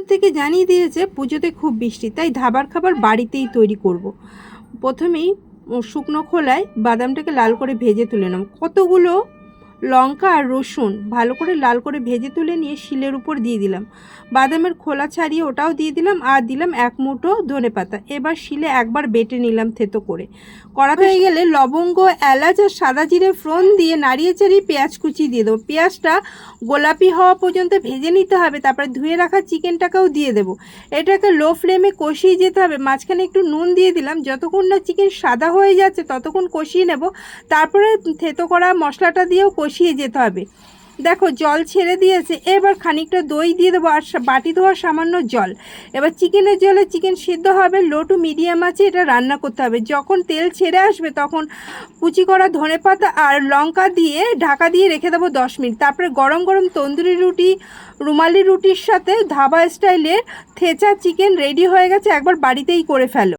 দপ্তর থেকে জানিয়ে দিয়েছে, পুজোতে খুব বৃষ্টি, তাই ধাবার খাবার বাড়িতেই তৈরি করব। প্রথমেই শুকনো খোলায় বাদামটাকে লাল করে ভেজে তুলে নেব কতগুলো লঙ্কা আর রসুন ভালো করে লাল করে ভেজে তুলে নিয়ে শিলের উপর দিয়ে দিলাম। বাদামের খোলা ছাড়িয়ে ওটাও দিয়ে দিলাম আর দিলাম এক মুঠো ধনে পাতা। এবার শিলে একবার বেটে নিলাম থেতো করে। কড়া হয়ে গেলে লবঙ্গ, এলাচ আর সাদা জিরে ফোড়ন দিয়ে নাড়িয়ে চাড়িয়ে পেঁয়াজ কুচি দিয়ে দেবো। পেঁয়াজটা গোলাপি হওয়া পর্যন্ত ভেজে নিতে হবে, তারপরে ধুয়ে রাখা চিকেনটাকেও দিয়ে দেবো। এটাকে লো ফ্লেমে কষিয়ে যেতে হবে, মাঝখানে একটু নুন দিয়ে দিলাম। যতক্ষণ না চিকেন সাদা হয়ে যাচ্ছে ততক্ষণ কষিয়ে নেব। তারপরে থেতো করা মশলাটা দিয়েও যেতে হবে। দেখো, জল ছেড়ে দিয়েছে। এবার খানিকটা দই দিয়ে দেবো আর বাটি ধোয়া সামান্য জল। এবার চিকেনের জলে চিকেন সিদ্ধ হবে, লো টু মিডিয়াম আছে, এটা রান্না করতে হবে। যখন তেল ছেড়ে আসবে, তখন কুচি করা ধনে পাতা আর লঙ্কা দিয়ে ঢাকা দিয়ে রেখে দেবো দশ মিনিট। তারপরে গরম গরম তন্দুরি রুটি, রুমালি রুটির সাথে ধাবা স্টাইলের থেচা চিকেন রেডি হয়ে গেছে, একবার বাড়িতেই করে ফেলো।